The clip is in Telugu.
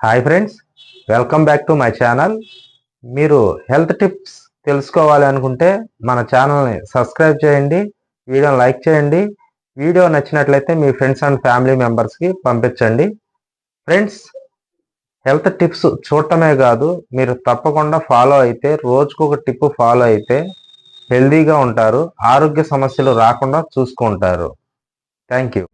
Hi friends welcome back to my channel మీరు హెల్త్ టిప్స్ తెలుసుకోవాలి అనుకుంటే మన ఛానల్ని సబ్స్క్రైబ్ చేయండి వీడియోని లైక్ చేయండి వీడియో నచ్చినట్లయితే మీ ఫ్రెండ్స్ అండ్ ఫ్యామిలీ మెంబర్స్కి పంపించండి. ఫ్రెండ్స్ హెల్త్ టిప్స్ చూడటమే కాదు మీరు తప్పకుండా ఫాలో అయితే రోజుకు ఒక టిప్ ఫాలో అయితే హెల్దీగా ఉంటారు ఆరోగ్య సమస్యలు రాకుండా చూసుకుంటారు. Thank you